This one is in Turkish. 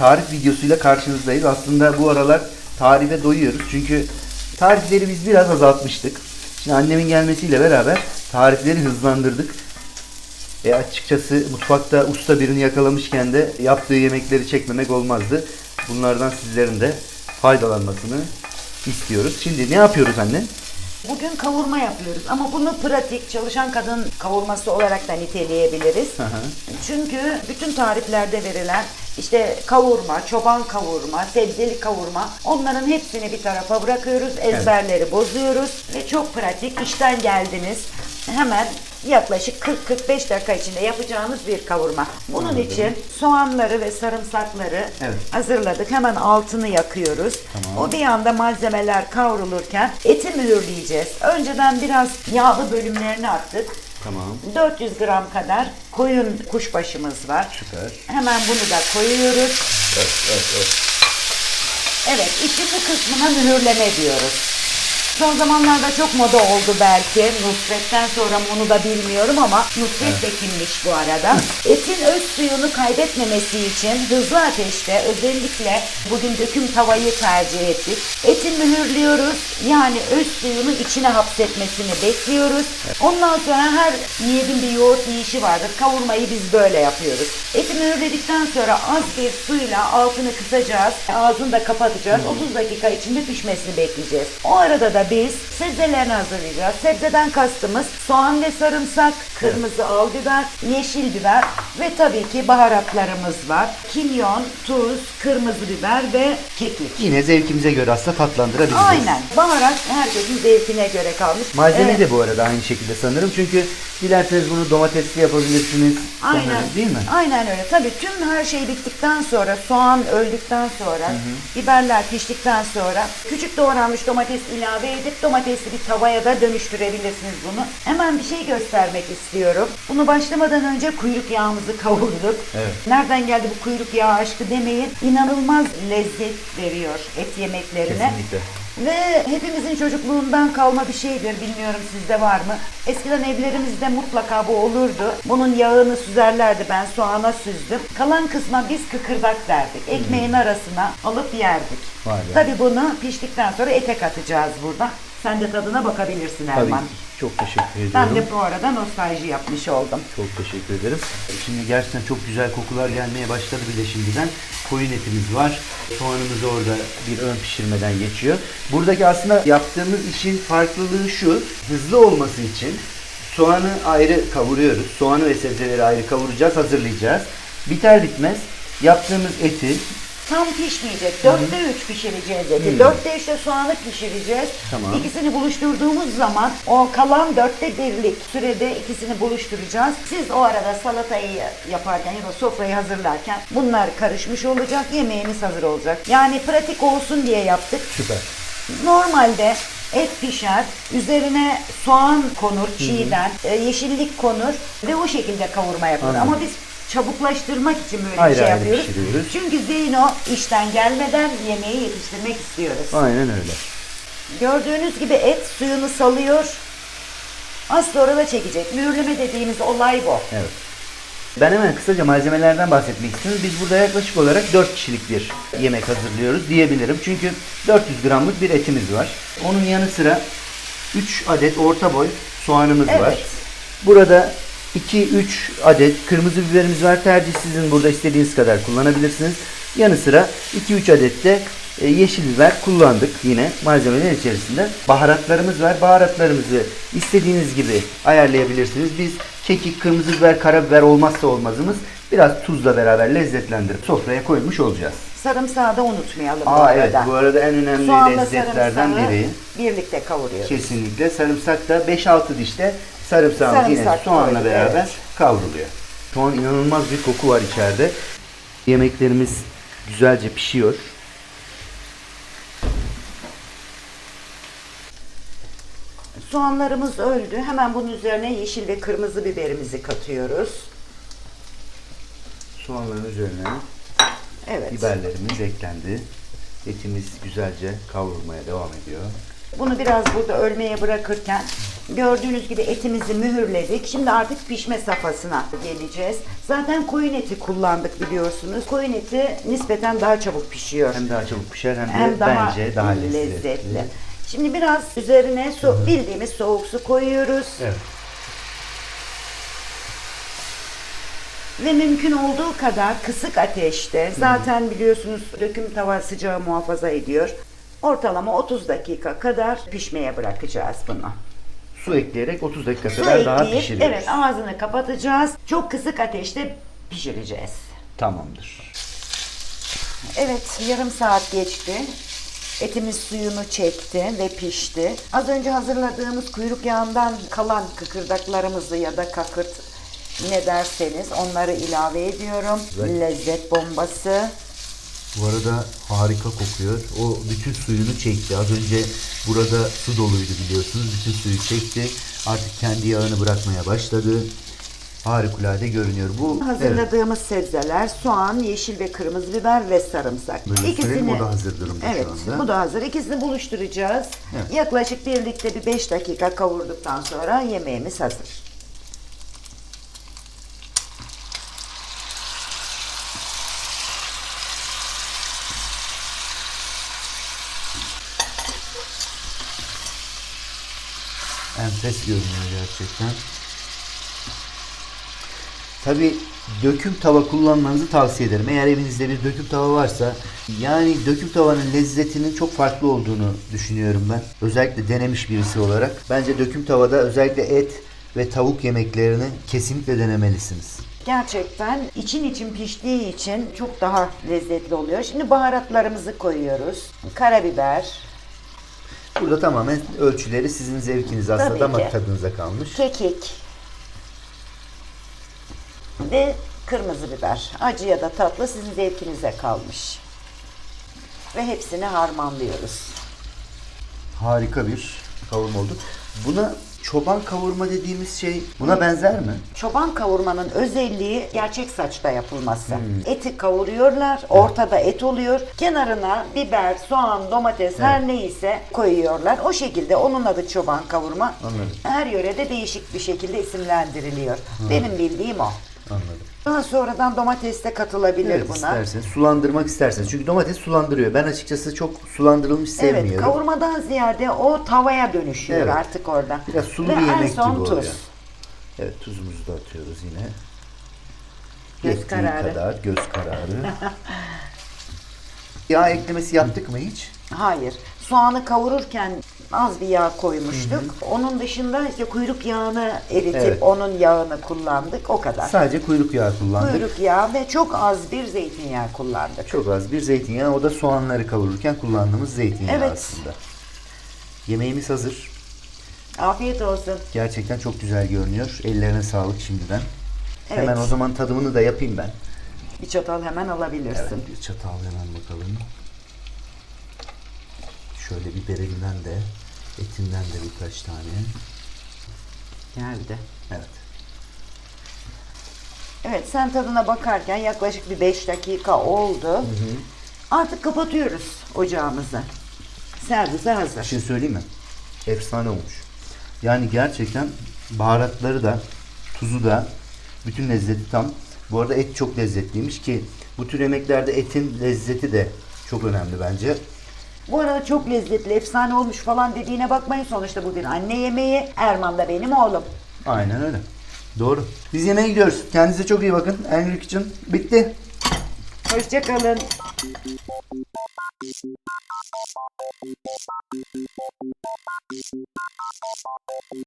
tarif videosuyla karşınızdayız. Aslında bu aralar tarife doyuyoruz. Çünkü tarifleri biz biraz azaltmıştık. Şimdi annemin gelmesiyle beraber tarifleri hızlandırdık. E açıkçası mutfakta usta birini yakalamışken de yaptığı yemekleri çekmemek olmazdı. Bunlardan sizlerin de faydalanmasını istiyoruz. Şimdi ne yapıyoruz anne? Bugün kavurma yapıyoruz ama bunu pratik çalışan kadın kavurması olarak da niteleyebiliriz. Hı. Çünkü bütün tariflerde verilen işte kavurma, çoban kavurma, sebzeli kavurma onların hepsini bir tarafa bırakıyoruz. Ezberleri bozuyoruz ve çok pratik işten geldiniz. Hemen yaklaşık 40-45 dakika içinde yapacağınız bir kavurma. Bunun Anladım. için soğanları ve sarımsakları Evet. hazırladık. Hemen altını yakıyoruz. Tamam. O bir anda malzemeler kavrulurken eti mühürleyeceğiz. Önceden biraz yağlı bölümlerini attık. Tamam. 400 gram kadar koyun kuşbaşımız var. Süper. Hemen bunu da koyuyoruz. Evet, evet, evet. Evet, işin bu kısmına mühürleme diyoruz. Son zamanlarda çok moda oldu belki. Nusret'ten sonra mı onu da bilmiyorum ama Nusret de kimmiş bu arada. Etin öz suyunu kaybetmemesi için hızlı ateşte özellikle bugün döküm tavayı tercih ettik. Eti mühürlüyoruz. Yani öz suyunu içine hapsetmesini bekliyoruz. Ondan sonra her yiğidin bir yoğurt yiyişi vardır. Kavurmayı biz böyle yapıyoruz. Eti mühürledikten sonra az bir suyla altını kısacağız. Ağzını da kapatacağız. 30 dakika içinde pişmesini bekleyeceğiz. O arada da biz sebzelerini hazırlayacağız. Sebzeden kastımız soğan ve sarımsak, kırmızı al biber, yeşil biber ve tabii ki baharatlarımız var. Kimyon, tuz, kırmızı biber ve kekik. Yine zevkimize göre aslında tatlandırabiliriz. Aynen. Baharat herkesin zevkine göre kalmış. Malzeme Evet. de bu arada aynı şekilde sanırım. Çünkü dilerseniz bunu domatesli yapabilirsiniz. Aynen. sanırım, Değil mi? Aynen öyle. Tabii tüm her şey bittikten sonra, soğan öldükten sonra, biberler piştikten sonra küçük doğranmış domates ilave edip domatesli bir tavaya da dönüştürebilirsiniz bunu. Hemen bir şey göstermek istiyorum. Bunu başlamadan önce kuyruk yağımızı kavurduk. Evet. Nereden geldi bu kuyruk yağı aşkı demeyin. İnanılmaz lezzet veriyor et yemeklerine. Kesinlikle. Ve hepimizin çocukluğundan kalma bir şeydir. Bilmiyorum sizde var mı? Eskiden evlerimizde mutlaka bu olurdu. Bunun yağını süzerlerdi. Ben soğana süzdüm. Kalan kısma biz kıkırdak derdik. Ekmeğin arasına alıp yerdik. Tabii bunu piştikten sonra ete katacağız burada. Sen de tadına bakabilirsin Tabii Erman. ki. Çok teşekkür ediyorum. Ben de bu arada nostalji yapmış oldum. Çok teşekkür ederim. Şimdi gerçekten çok güzel kokular gelmeye başladı bile şimdiden. Koyun etimiz var. Soğanımız orada bir ön pişirmeden geçiyor. Buradaki aslında yaptığımız işin farklılığı şu. Hızlı olması için soğanı ayrı kavuruyoruz. Soğanı ve sebzeleri ayrı kavuracağız, hazırlayacağız. Biter bitmez yaptığımız eti Tam pişmeyecek. Dörtte üç pişireceğiz eti. Dörtte üçte soğanı pişireceğiz. Tamam. İkisini buluşturduğumuz zaman o kalan dörtte birlik sürede ikisini buluşturacağız. Siz o arada salatayı yaparken ya da sofrayı hazırlarken bunlar karışmış olacak. Yemeğimiz hazır olacak. Yani pratik olsun diye yaptık. süper. Normalde et pişer, üzerine soğan konur çiğden, e, yeşillik konur ve o şekilde kavurma yapılır. Anladım. Ama biz çabuklaştırmak için böyle Ayrı bir şey ayrı yapıyoruz. pişiriyoruz. Çünkü Zeyno işten gelmeden yemeği yetiştirmek istiyoruz. Aynen öyle. Gördüğünüz gibi et suyunu salıyor. Az sonra da çekecek. Mühürleme dediğimiz olay bu. Evet. Ben hemen kısaca malzemelerden bahsetmek istiyorum. Biz burada yaklaşık olarak 4 kişilik bir yemek hazırlıyoruz diyebilirim. Çünkü 400 gramlık bir etimiz var. Onun yanı sıra 3 adet orta boy soğanımız var. Evet. Burada 2-3 adet kırmızı biberimiz var. Tercih sizin burada istediğiniz kadar kullanabilirsiniz. Yanı sıra 2-3 adet de e, yeşil biber kullandık yine malzemeler içerisinde. Baharatlarımız var. Baharatlarımızı istediğiniz gibi ayarlayabilirsiniz. Biz kekik, kırmızı biber, karabiber olmazsa olmazımız. Biraz tuzla beraber lezzetlendirip sofraya koymuş olacağız. Sarımsağı da unutmayalım bu Aa arada. evet bu arada en önemli Soğanla lezzetlerden sarımsağı biri. birlikte kavuruyoruz. Kesinlikle. Sarımsak da 5-6 dişte sarımsağımız yine Sarımsak soğanla koyduk, beraber evet. kavruluyor. Şu an inanılmaz bir koku var içeride. Yemeklerimiz güzelce pişiyor. Soğanlarımız öldü. Hemen bunun üzerine yeşil ve kırmızı biberimizi katıyoruz. Soğanların üzerine Evet. biberlerimiz eklendi. Etimiz güzelce kavrulmaya devam ediyor. Bunu biraz burada ölmeye bırakırken Gördüğünüz gibi etimizi mühürledik. Şimdi artık pişme safhasına geleceğiz. Zaten koyun eti kullandık biliyorsunuz. Koyun eti nispeten daha çabuk pişiyor. Hem daha çabuk pişer hem de Hem daha bence daha lezzetli. lezzetli. Şimdi biraz üzerine so- bildiğimiz soğuk su koyuyoruz. Evet. Ve mümkün olduğu kadar kısık ateşte zaten biliyorsunuz döküm tava sıcağı muhafaza ediyor. Ortalama 30 dakika kadar pişmeye bırakacağız bunu. Su ekleyerek 30 dakika kadar daha ekleyip pişiriyoruz. evet ağzını kapatacağız. Çok kısık ateşte pişireceğiz. Tamamdır. Evet yarım saat geçti. Etimiz suyunu çekti ve pişti. Az önce hazırladığımız kuyruk yağından kalan kıkırdaklarımızı ya da kakırt ne derseniz onları ilave ediyorum. Evet. Lezzet bombası. Bu arada harika kokuyor. O bütün suyunu çekti. Az önce burada su doluydu biliyorsunuz. Bütün suyu çekti. Artık kendi yağını bırakmaya başladı. Harikulade görünüyor. Bu evet. Hazırladığımız sebzeler soğan, yeşil ve kırmızı biber ve sarımsak. Böyle söyleyeyim, o da hazır durumda şu evet, anda. bu da hazır. İkisini buluşturacağız. Evet. Yaklaşık birlikte bir 5 dakika kavurduktan sonra yemeğimiz hazır. Enfes görünüyor gerçekten. Tabi döküm tava kullanmanızı tavsiye ederim. Eğer evinizde bir döküm tava varsa yani döküm tavanın lezzetinin çok farklı olduğunu düşünüyorum ben. Özellikle denemiş birisi olarak. Bence döküm tavada özellikle et ve tavuk yemeklerini kesinlikle denemelisiniz. Gerçekten için için piştiği için çok daha lezzetli oluyor. Şimdi baharatlarımızı koyuyoruz. Karabiber, Burada tamamen ölçüleri sizin zevkiniz aslında Tabii damak ki. tadınıza kalmış. kekik ve kırmızı biber. Acı ya da tatlı sizin zevkinize kalmış. Ve hepsini harmanlıyoruz. Harika bir kavurma oldu. Buna çoban kavurma dediğimiz şey buna benzer mi? Çoban kavurmanın özelliği gerçek saçta yapılması. Eti kavuruyorlar, ortada et oluyor. Kenarına biber, soğan, domates her neyse koyuyorlar. O şekilde onun adı çoban kavurma. Anladım. Her yörede değişik bir şekilde isimlendiriliyor. Benim bildiğim o. Anladım. Daha sonradan domates de katılabilir Evet buna. isterseniz sulandırmak isterseniz. Çünkü domates sulandırıyor. Ben açıkçası çok sulandırılmış Evet, sevmiyorum. kavurmadan ziyade o tavaya dönüşüyor Evet. artık orada. Biraz sulu Ve bir en yemek son gibi tuz. oluyor. Evet tuzumuzu da atıyoruz yine. Göz kararı. kadar göz kararı. Yağ eklemesi yaptık mı hiç? Hayır. Soğanı kavururken az bir yağ koymuştuk. Onun dışında işte kuyruk yağını eritip Evet. onun yağını kullandık. O kadar. Sadece kuyruk yağı kullandık. Kuyruk yağı ve çok az bir zeytinyağı kullandık. Çok az bir zeytinyağı. O da soğanları kavururken kullandığımız zeytinyağı Evet. aslında. Yemeğimiz hazır. Afiyet olsun. Gerçekten çok güzel görünüyor. Ellerine sağlık şimdiden. Evet. Hemen o zaman tadımını da yapayım ben. Bir çatal hemen alabilirsin. Evet, bir çatal hemen bakalım. Şöyle biberinden de, etinden de birkaç tane. Geldi. Evet. Evet sen tadına bakarken yaklaşık bir 5 dakika oldu. Artık kapatıyoruz ocağımızı. Servise hazır. Bir şey söyleyeyim mi? Efsane olmuş. Yani gerçekten baharatları da, tuzu da, bütün lezzeti tam. Bu arada et çok lezzetliymiş ki bu tür yemeklerde etin lezzeti de çok önemli bence. Bu arada çok lezzetli, efsane olmuş falan dediğine bakmayın. Sonuçta bugün anne yemeği, Erman da benim oğlum. Aynen öyle. Doğru. Biz yemeğe gidiyoruz. Kendinize çok iyi bakın. Angry Kitchen bitti. Hoşçakalın.